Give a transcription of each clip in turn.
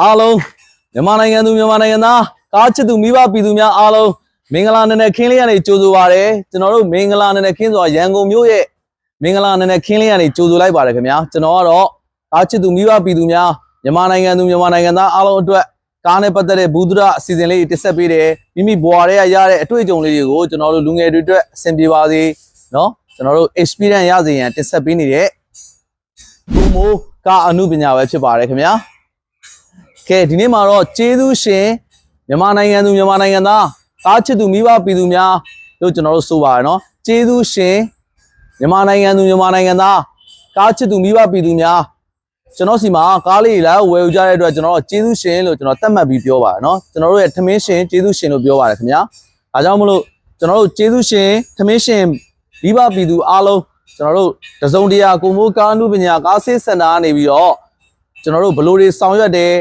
အားလုံးမြန်မာနိုင်ငံသူမြန်မာနိုင်ငံသားကားချစ်သူမိဘပြည်သူများအားလုံးမင်္ဂလာနံနက်ခင်းလေးကနေကြိုဆိုပါရစေကျွန်တော်တို့မင်္ဂလာနံနက်ခင်းဆိုတာရန်ကုန်မြို့ရဲ့မင်္ဂလာနံနက်ခင်းလေးကနေကြိုဆိုလိုက်ပါတယ်ခင်ဗျာကျွန်တော်ကတော့ကားချစ်သူမိဘပြည်သူများမြန်မာနိုင်ငံသူမြန်မာနိုင်ငံသားအားလုံးအတွက်ကားနဲ့ပတ်သက်တဲ့ဘူးဒရအစီအစဉ်လေးတွေတင်ဆက်ပေးတယ်မိမိဘဝတွေကရတဲ့အတွေ့အကြုံလေးတွေကိုကျွန်တော်တို့လူငယ်တွေအတွက်အဆင်ပြေပါစေเนาะကျွန်တော်တို့ experience ရစေရန်တင်ဆက်ပေးနေတဲ့ဘုံမိုးကားအမှုပညာပဲဖြစ်ပါတယ်ခင်ဗျာ ကဲဒီနေ့မှာတော့ကျေးဇူးရှင်မြန်မာနိုင်ငံသူမြန်မာနိုင်ငံသားသားချစ်သူမိဘပြည်သူများလို့ကျွန်တော်တို့ဆိုပါရနော်ကျေးဇူးရှင်မြန်မာနိုင်ငံသူမြန်မာနိုင်ငံသားကားချစ်သူမိဘပြည်သူများကျွန်တော်စီမှာကားလေးတွေလာဝယ်ယူကြတဲ့အတွက်ကျွန်တော်တို့ကျေးဇူးရှင်လို့ကျွန်တော်တတ်မှတ်ပြီးပြောပါရနော်ကျွန်တော်တို့ရဲ့ထမင်းရှင်ကျေးဇူးရှင်လို့ပြောပါတယ်ခင်ဗျာဒါကြောင့်မလို့ကျွန်တော်တို့ကျေးဇူးရှင်ထမင်းရှင်မိဘပြည်သူအားလုံးကျွန်တော်တို့တစုံတရာကိုမိုးကားအမှုပညာကားဆေးစင်တာကနေပြီးတော့ကျွန်တော်တို့ဘယ်လိုတွေဆောင်ရွက်တယ်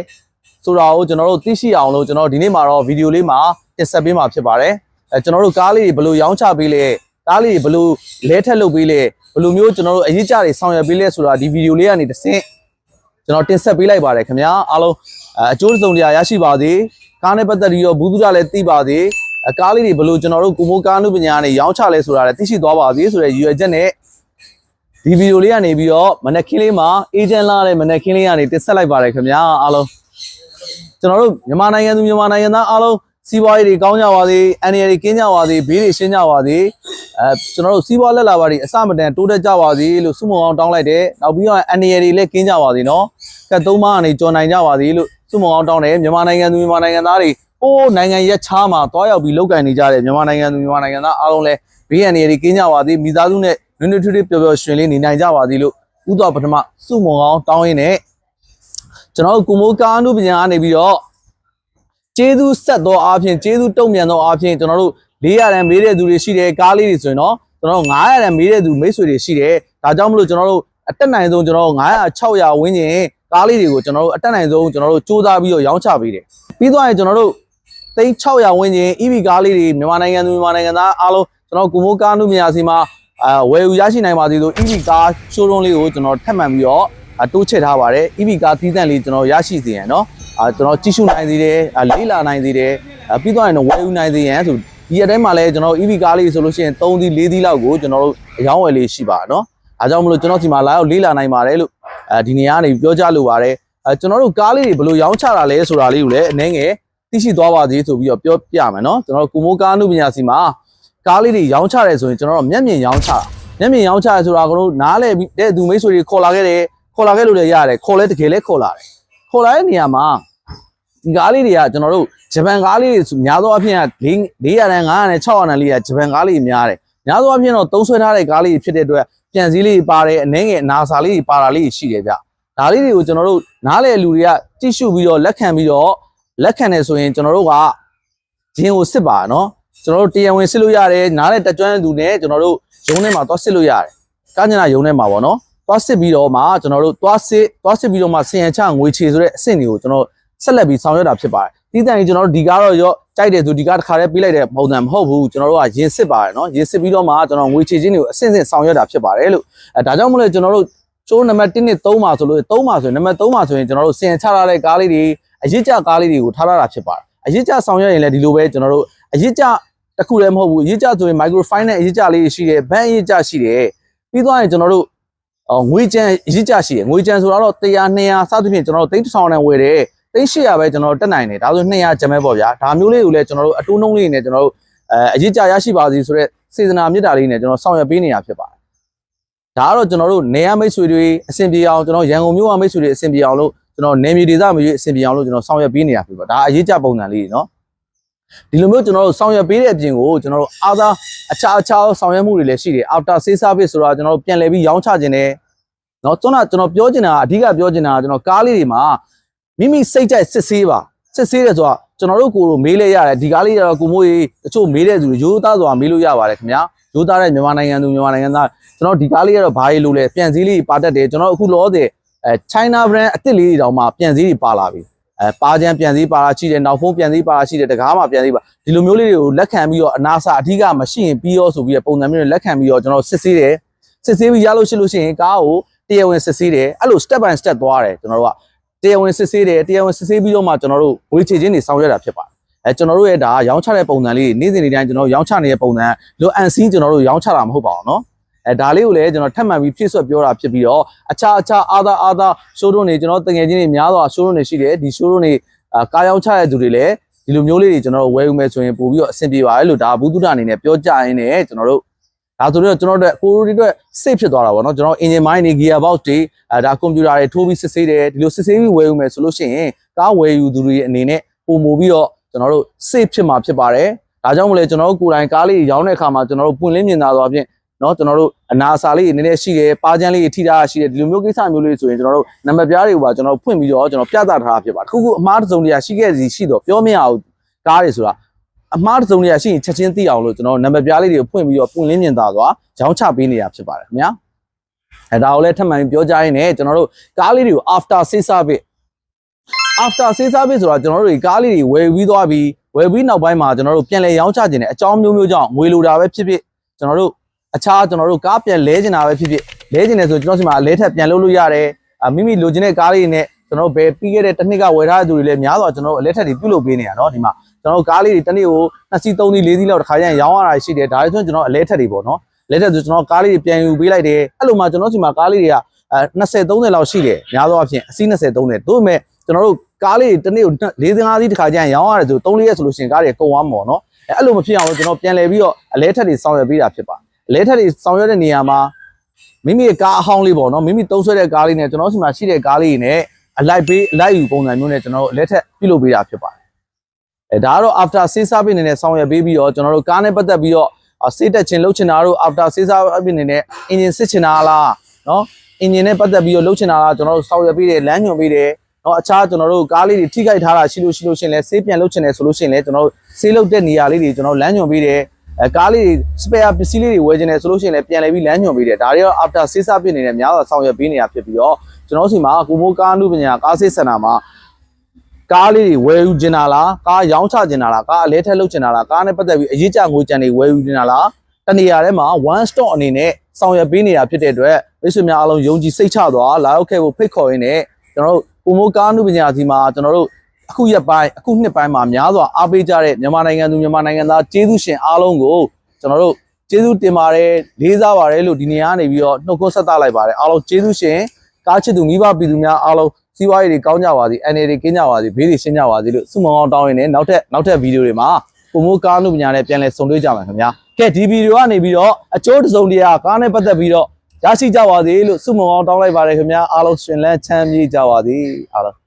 ဆိုတာကိုကျွန်တော်တို့သိရှိအောင်လို့ကျွန်တော်ဒီနေ့မှာတော့ဗီဒီယိုလေးမှာတင်ဆက်ပေးမှာဖြစ်ပါတယ်အဲကျွန်တော်တို့ကားလေးတွေဘယ်လိုရောင်းချပေးလဲကားလေးတွေဘယ်လိုလဲထက်လုပ်ပေးလဲဘယ်လိုမျိုးကျွန်တော်တို့အရေးကြတွေဆောင်ရွက်ပေးလဲဆိုတာဒီဗီဒီယိုလေးကနေတစ်ဆင့်ကျွန်တော်တင်ဆက်ပေးလိုက်ပါတယ်ခင်ဗျာအားလုံးအဲအကျိုးစုံတရားရရှိပါစေကားနဲ့ပတ်သက်ပြီးတော့ဘူးသူရလည်းသိပါစေအကားလေးတွေဘယ်လိုကျွန်တော်တို့ကိုမိုးကားနုပညာနဲ့ရောင်းချလဲဆိုတာလည်းသိရှိသွားပါစေဆိုတဲ့ရည်ရွယ်ချက်နဲ့ဒီဗီဒီယိုလေးကနေပြီးတော့မနက်ခင်းလေးမှာအေဂျင့်လာတဲ့မနက်ခင်းလေးကနေတင်ဆက်လိုက်ပါတယ်ခင်ဗျာအားလုံး ကျွန်တော်တို့မြန်မာနိုင်ငံသူမြန်မာနိုင်ငံသားအားလုံးစီးပွားရေးတွေကောင်းကြပါစေအန်ရတွေကင်းကြပါစေဘေးတွေရှင်းကြပါစေအဲကျွန်တော်တို့စီးပွားလက်လာပါတွေအစမတန်တိုးတက်ကြပါစေလို့ဆုမွန်အောင်တောင်းလိုက်တယ်နောက်ပြီးတော့အန်ရတွေလည်းကင်းကြပါစေနော်ကတ်သုံးပါးကနေကြော်နိုင်ကြပါစေလို့ဆုမွန်အောင်တောင်းတယ်မြန်မာနိုင်ငံသူမြန်မာနိုင်ငံသားတွေအိုးနိုင်ငံရက်ချားမှာတွားရောက်ပြီးလောက်ကန်နေကြတဲ့မြန်မာနိုင်ငံသူမြန်မာနိုင်ငံသားအားလုံးလည်းဘေးအန်ရတွေကင်းကြပါစေမိသားစုနဲ့နွေးနွေးထွေးထွေးပျော်ပျော်ရွှင်လေးနေနိုင်ကြပါစေလို့ဥတော်ပထမဆုမွန်အောင်တောင်းရင်းနဲ့ ကျွန်တော်တို့ကုမိုးကားအမှုပညာကနေပြီးတော့ကျေးဇူးဆက်သောအားဖြင့်ကျေးဇူးတုံ့ပြန်သောအားဖြင့်ကျွန်တော်တို့400ရန်မေးတဲ့သူတွေရှိတယ်ကားလေးတွေဆိုရင်တော့ကျွန်တော်တို့900ရန်မေးတဲ့သူမိတ်ဆွေတွေရှိတယ်ဒါကြောင့်မလို့ကျွန်တော်တို့အတက်နိုင်ဆုံးကျွန်တော်တို့900 600ဝန်းကျင်ကားလေးတွေကိုကျွန်တော်တို့အတက်နိုင်ဆုံးကျွန်တော်တို့စူးစမ်းပြီးတော့ရောင်းချပေးတယ်ပြီးသွားရင်ကျွန်တော်တို့သိန်း600ဝန်းကျင် EV ကားလေးတွေမြန်မာနိုင်ငံသူမြန်မာနိုင်ငံသားအားလုံးကျွန်တော်ကိုမိုးကားနုမြာစီမှာအာဝယ်ယူရရှိနိုင်ပါသေးလို့ EV ကား showroom လေးကိုကျွန်တော်ထပ်မံပြီးတော့အာ တိုးချဲ့ထားပါတယ် EV ကားသီးသန့်လေးကျွန်တော်ရရှိစေရန်เนาะ အာကျွန်တော်ကြည့်ရှုနိုင်သေးတယ်အာလေးလာနိုင်သေးတယ်အာပြီးတော့ရင်တော့ဝယ်ယူနိုင်သေးရန်ဆိုဒီအတိုင်းမှာလည်းကျွန်တော် EV ကားလေးဆိုလို့ရှိရင်3သီး4သီးလောက်ကိုကျွန်တော်တို့အယောင်းဝယ်လေးရှိပါเนาะအားကြောင့်မလို့ကျွန်တော်ဒီမှာလာရောက်လေးလာနိုင်ပါတယ်လို့အဲဒီနေရာကနေပြောကြလိုပါတယ်အဲကျွန်တော်တို့ကားလေးတွေဘယ်လိုရောင်းချတာလဲဆိုတာလေးကိုလည်းအနည်းငယ်သိရှိသွားပါသေးဆိုပြီးတော့ပြောပြမယ်เนาะကျွန်တော်တို့ကုမိုးကားအမှုပညာစီမှာကားလေးတွေရောင်းချတယ်ဆိုရင်ကျွန်တော်တို့မျက်မြင်ရောင်းချတာမျက်မြင်ရောင်းချရဆိုတာကတော့နားလေတဲ့သူမိတ်ဆွေတွေခေါ်လာခဲ့တယ် ခေါ်လာခဲ့လို့လည်းရတယ်ခေါ်လဲတကယ်လဲခေါ်လာတယ်ခေါ်လာတဲ့နေရာမှာဒီကားလေးတွေကကျွန်တော်တို့ဂျပန်ကားလေးတွေများသောအားဖြင့်က400တန်း500တန်း600တန်းလေးကဂျပန်ကားလေးများတယ်များသောအားဖြင့်တော့သုံးဆွဲထားတဲ့ကားလေးဖြစ်တဲ့အတွက်ပြန်စည်းလေးပါတယ်အနှဲငယ်အနာစာလေးတွေပါတာလေးရှိတယ်ဗျဒါလေးတွေကိုကျွန်တော်တို့နားလေလူတွေကကြည့်ရှုပြီးတော့လက်ခံပြီးတော့လက်ခံတယ်ဆိုရင်ကျွန်တော်တို့ကဂျင်းကိုစစ်ပါနော်ကျွန်တော်တို့တရားဝင်စစ်လို့ရတယ်နားလေတက်ကျွမ်းတဲ့သူနဲ့ကျွန်တော်တို့ရုံးထဲမှာသွားစစ်လို့ရတယ်ကာညနာရုံးထဲမှာပေါ့နော် သွားစစ်ပြီးတော့မှကျွန်တော်တို့သွားစစ်သွားစစ်ပြီးတော့မှဆင်ရချငွေချေဆိုတဲ့အဆင့်တွေကိုကျွန်တော်ဆက်လက်ပြီးဆောင်ရွက်တာဖြစ်ပါတယ်။ဒီတန်ကြီးကျွန်တော်တို့ဒီကားတော့ရောကြိုက်တယ်ဆိုဒီကားတစ်ခါတည်းပေးလိုက်တဲ့ပုံစံမဟုတ်ဘူးကျွန်တော်တို့ကရင်စစ်ပါတယ်နော်ရင်စစ်ပြီးတော့မှကျွန်တော်ငွေချေချင်းတွေကိုအဆင့်ဆင့်ဆောင်ရွက်တာဖြစ်ပါတယ်လို့အဲဒါကြောင့်မလို့ကျွန်တော်တို့ကျိုးနံပါတ်1နဲ့3မှာဆိုလို့3မှာဆိုရင်နံပါတ်3မှာဆိုရင်ကျွန်တော်တို့စင်ချထားတဲ့ကားလေးတွေအရစ်ကြကားလေးတွေကိုထားရတာဖြစ်ပါတယ်အရစ်ကြဆောင်ရွက်ရင်လည်းဒီလိုပဲကျွန်တော်တို့အရစ်ကြတစ်ခုလည်းမဟုတ်ဘူးအရစ်ကြဆိုရင် microfinance နဲ့အရစ်ကြလေးတွေရှိတယ်ဘဏ်အရစ်ကြရှိတယ်ပြီးသွားရင်ကျွန်တော်တို့အော် ငွေကျန်အရစ်ကြရှိတယ်ငွေကျန်ဆိုတော့100 200စသဖြင့်ကျွန်တော်တို့တိတ်တစ်ထောင်နဲ့ဝယ်တယ်သိန်း800ပဲကျွန်တော်တို့တက်နိုင်တယ်ဒါဆို200ကျမဲပေါ့ဗျာဒါမျိုးလေးကိုလည်းကျွန်တော်တို့အတူနှုံးလေးနဲ့ကျွန်တော်တို့အဲအရေးကြရရှိပါစီဆိုတော့စေတနာမြတ်တာလေးနဲ့ကျွန်တော်ဆောင်ရွက်ပေးနေတာဖြစ်ပါတယ်ဒါကတော့ကျွန်တော်တို့နေရမိတ်ဆွေတွေအဆင်ပြေအောင်ကျွန်တော်ရန်ကုန်မြို့ကမိတ်ဆွေတွေအဆင်ပြေအောင်လို့ကျွန်တော်နေမြေဒေသမျိုးအဆင်ပြေအောင်လို့ကျွန်တော်ဆောင်ရွက်ပေးနေတာဖြစ်ပါဒါအရေးကြပုံစံလေးနော် ဒီလိုမျိုးကျွန်တော်တို့ဆောင်ရွက်ပေးတဲ့အပြင်ကိုကျွန်တော်တို့အားသာအခြားအခြားဆောင်ရွက်မှုတွေလည်းရှိတယ် after sales service ဆိုတာကျွန်တော်တို့ပြန်လည်ပြီးရောင်းချခြင်းနဲ့နော်ကျွန်တော်ကျွန်တော်ပြောချင်တာအဓိကပြောချင်တာကကျွန်တော်ကားလေးတွေမှာမိမိစိတ်ကြိုက်စစ်ဆေးပါစစ်ဆေးတယ်ဆိုတာကျွန်တော်တို့ကိုယ်တို့မေးလဲရတယ်ဒီကားလေးကတော့ကိုမိုးကြီးတချို့မေးတဲ့သူတွေရိုးသားဆိုတာမေးလို့ရပါတယ်ခင်ဗျာရိုးသားတဲ့မြန်မာနိုင်ငံသူမြန်မာနိုင်ငံသားကျွန်တော်ဒီကားလေးကတော့ဘာရေးလို့လဲပြန်စည်းလေးပါတတ်တယ်ကျွန်တော်အခုလောဆယ်အဲ China brand အစ်စ်လေးတွေတောင်မှပြန်စည်းတွေပါလာပြီ အဲပါချမ်းပြန်စည်းပါလာရှိတယ်နောက်ဖုန်းပြန်စည်းပါလာရှိတယ်တကားမှပြန်စည်းပါဒီလိုမျိုးလေးတွေကိုလက်ခံပြီးတော့အနာစာအဓိကမရှိရင်ပြီးရောဆိုပြီးတော့ပုံစံမျိုးတွေလက်ခံပြီးတော့ကျွန်တော်စစ်ဆေးတယ်စစ်ဆေးပြီးရလို့ရှိလို့ရှိရင်ကားကိုတရားဝင်စစ်ဆေးတယ်အဲ့လို step by step သွားတယ်ကျွန်တော်တို့က တရားဝင်စစ်ဆေးတယ်တရားဝင်စစ်ဆေးပြီးတော့မှကျွန်တော်တို့ငွေချေချင်းတွေဆောင်ရွက်တာဖြစ်ပါတယ်အဲကျွန်တော်တို့ရဲ့ဒါရောင်းချတဲ့ပုံစံလေးနေ့စဉ်နေ့တိုင်းကျွန်တော်တို့ရောင်းချနေတဲ့ပုံစံလိုအန်စီးကျွန်တော်တို့ရောင်းချတာမဟုတ်ပါဘူးเนาะ အဲဒါလေးကိုလည်းကျွန်တော်ထပ်မံပြီးဖြည့်ဆွတ်ပြောတာဖြစ်ပြီးတော့အခြားအခြားအာသာအာသာ showroom တွေကျွန်တော်တငယ်ချင်းတွေများစွာ showroom တွေရှိတယ်ဒီ showroom တွေအာကားရောင်းချတဲ့သူတွေလည်းဒီလိုမျိုးလေးတွေကျွန်တော်တို့ဝယ်ယူမယ်ဆိုရင်ပို့ပြီးတော့အဆင်ပြေပါတယ်လို့ဒါဘူးတုဒအနေနဲ့ပြောကြရင်းနဲ့ကျွန်တော်တို့ဒါဆိုတော့ကျွန်တော်တို့ကိုရိုဒီအတွက် safe ဖြစ်သွားတာပေါ့နော်ကျွန်တော် engine mind တွေ gear box တွေအဲဒါ computer တွေထိုးပြီးစစ်ဆေးတယ်ဒီလိုစစ်ဆေးပြီးဝယ်ယူမယ်ဆိုလို့ရှိရင်ကားဝယ်ယူသူတွေအနေနဲ့ပုံမူပြီးတော့ကျွန်တော်တို့ safe ဖြစ်မှာဖြစ်ပါတယ်ဒါကြောင့်မလဲကျွန်တော်တို့ကိုယ်တိုင်ကားလေးရောင်းတဲ့အခါမှာကျွန်တော်တို့ပွင့်လင်းမြင်သာစွာဖြင့် နော်ကျွန်တော်တို့အနာစာလေးနည်းနည်းရှိတယ်ပါချမ်းလေးထိထားတာရှိတယ်ဒီလိုမျိုးကိစ္စမျိုးလေးဆိုရင်ကျွန်တော်တို့နံပါတ်ပြားတွေကိုပါကျွန်တော်တို့ဖွင့်ပြီးတော့ကျွန်တော်ပြသထားတာဖြစ်ပါတယ်ခုခုအမားတစ်စုံတရာရှိခဲ့စီရှိတော့ပြောမရဘူးကားတွေဆိုတာအမားတစ်စုံတရာရှိရင်ချက်ချင်းသိအောင်လို့ကျွန်တော်နံပါတ်ပြားလေးတွေကိုဖွင့်ပြီးတော့ပွင့်လင်းမြင်သာစွာရောင်းချပေးနေတာဖြစ်ပါတယ်ခင်ဗျာအဲဒါကိုလည်းထပ်မံပြောကြရင်းနဲ့ကျွန်တော်တို့ကားလေးတွေကို after sales service after sales service ဆိုတာကျွန်တော်တို့ကားလေးတွေဝယ်ပြီးသွားပြီးဝယ်ပြီးနောက်ပိုင်းမှာကျွန်တော်တို့ပြန်လည်ရောင်းချခြင်းနဲ့အကြောင်းမျိုးမျိုးကြောင့်ငွေလိုတာပဲဖြစ်ဖြစ်ကျွန်တော်တို့ အခြားကျွန်တော်တို့ကားပြန်လဲခြင်းတာပဲဖြစ်ဖြစ်လဲခြင်းတယ်ဆိုကျွန်တော်စီမှာလဲထက်ပြန်လုပ်လို့ရတယ်အမိမိလိုချင်တဲ့ကားလေးတွေနဲ့ကျွန်တော်တို့ဘယ်ပြီးခဲ့တဲ့တစ်နှစ်ကဝယ်ထားတဲ့သူတွေလည်းများစွာကျွန်တော်တို့အလဲထက်တွေပြုလုပ်ပေးနေရနော်ဒီမှာကျွန်တော်တို့ကားလေးတွေတစ်နေ့ကို2စီး3စီး4စီးလောက်တစ်ခါကျရင်ရောင်းရတာရှိတယ်ဒါတွေဆိုရင်ကျွန်တော်အလဲထက်တွေပေါ့နော်လဲထက်ဆိုကျွန်တော်ကားလေးတွေပြန်ယူပေးလိုက်တယ်အဲ့လိုမှကျွန်တော်စီမှာကားလေးတွေကအဲ20 30လောက်ရှိတယ်များသောအားဖြင့်အစီး20 30တို့ပေမဲ့ကျွန်တော်တို့ကားလေးတွေတစ်နေ့ကို4 5စီးတစ်ခါကျရင်ရောင်းရတယ်ဆို3 4ရက်ဆိုလို့ရှိရင်ကားတွေကုန်သွားမှာပေါ့နော်အဲအဲ့လိုမဖြစ်အောင်လို့ကျွန်တော်ပြန်လဲပြီးတော့အလဲထက်တွေဆောင်ရွက်ပေးတာဖြစ်ပါတယ်အ လဲထက်တွေဆောင်ရွက်တဲ့နေရာမှာမိမိရဲ့ကားအဟောင်းလေးပေါ့နော်မိမိသုံးဆွဲတဲ့ကားလေးနဲ့ကျွန်တော်စီမှာရှိတဲ့ကားလေးနဲ့အလိုက်ပေးအလိုက်ယူပုံစံမျိုးနဲ့ကျွန်တော်တို့အလဲထက်ပြုလုပ်ပေးတာဖြစ်ပါတယ်အဲဒါကတော့ after sales service အနေနဲ့ဆောင်ရွက်ပေးပြီးတော့ကျွန်တော်တို့ကားနဲ့ပတ်သက်ပြီးတော့စေးတက်ခြင်းလုပ်ချင်တာတို့ after sales service အနေနဲ့ engine စစ်ချင်တာလားနော် engine နဲ့ပတ်သက်ပြီးတော့လုပ်ချင်တာလားကျွန်တော်တို့ဆောင်ရွက်ပေးတယ်လမ်းညွှန်ပေးတယ်နော်အခြားကျွန်တော်တို့ကားလေးတွေထိခိုက်ထားတာရှိလို့ရှိလို့ရှင်လဲဆေးပြန်လုပ်ချင်တယ်ဆိုလို့ရှင်လဲကျွန်တော်တို့ဆေးလုပ်တဲ့နေရာလေးတွေကျွန်တော်လမ်းညွှန်ပေးတယ် အဲကားလေးတွေ spare ပစ္စည်းလေးတွေဝယ်ချင်တယ်ဆိုလို့ရှိရင်လည်းပြန်လည်ပြီးလမ်းညွှန်ပေးတယ်ဒါတွေတော့ after sales service အနေနဲ့များစွာဆောင်ရွက်ပေးနေတာဖြစ်ပြီးတော့ကျွန်တော်တို့စီမှာကိုမိုးကားနုပညာကားဆေးစင်တာမှာကားလေးတွေဝယ်ယူချင်တာလားကားရောင်းချချင်တာလားကားအလဲထက်လုပ်ချင်တာလားကားနဲ့ပတ်သက်ပြီးအရေးကြငွေကြံတွေဝယ်ယူချင်တာလားတနေရာထဲမှာ one stop အနေနဲ့ဆောင်ရွက်ပေးနေတာဖြစ်တဲ့အတွက်မိတ်ဆွေများအားလုံးယုံကြည်စိတ်ချစွာလာရောက်ခဲ့ဖို့ဖိတ်ခေါ်ရင်းနဲ့ကျွန်တော်တို့ကိုမိုးကားနုပညာစီမှာကျွန်တော်တို့ အခုရက်ပိုင်းအခုနှစ်ပိုင်းမှာများစွာအားပေးကြတဲ့မြန်မာနိုင်ငံသူမြန်မာနိုင်ငံသားကျေးဇူးရှင်အားလုံးကိုကျွန်တော်တို့ကျေးဇူးတင်ပါတယ်လေးစားပါတယ်လို့ဒီနေရာကနေပြီးတော့နှုတ်ခွန်းဆက်သလိုက်ပါတယ်အားလုံးကျေးဇူးရှင်ကားချစ်သူမိဘပြည်သူများအားလုံးစီးပွားရေးတွေကောင်းကြပါစေအနေတွေကင်းကြပါစေဘေးတွေရှင်းကြပါစေလို့ဆုမွန်ကောင်းတောင်းရင်းနဲ့နောက်ထပ်နောက်ထပ်ဗီဒီယိုတွေမှာကိုမိုးကားနုပညာနဲ့ပြန်လည်ဆုံတွေ့ကြမှာခင်ဗျာကဲဒီဗီဒီယိုကနေပြီးတော့အကျိုးတစ်စုံတရာကားနဲ့ပတ်သက်ပြီးတော့ရရှိကြပါစေလို့ဆုမွန်ကောင်းတောင်းလိုက်ပါတယ်ခင်ဗျာအားလုံးရှင်လန်းချမ်းမြေ့ကြပါစေအားလုံး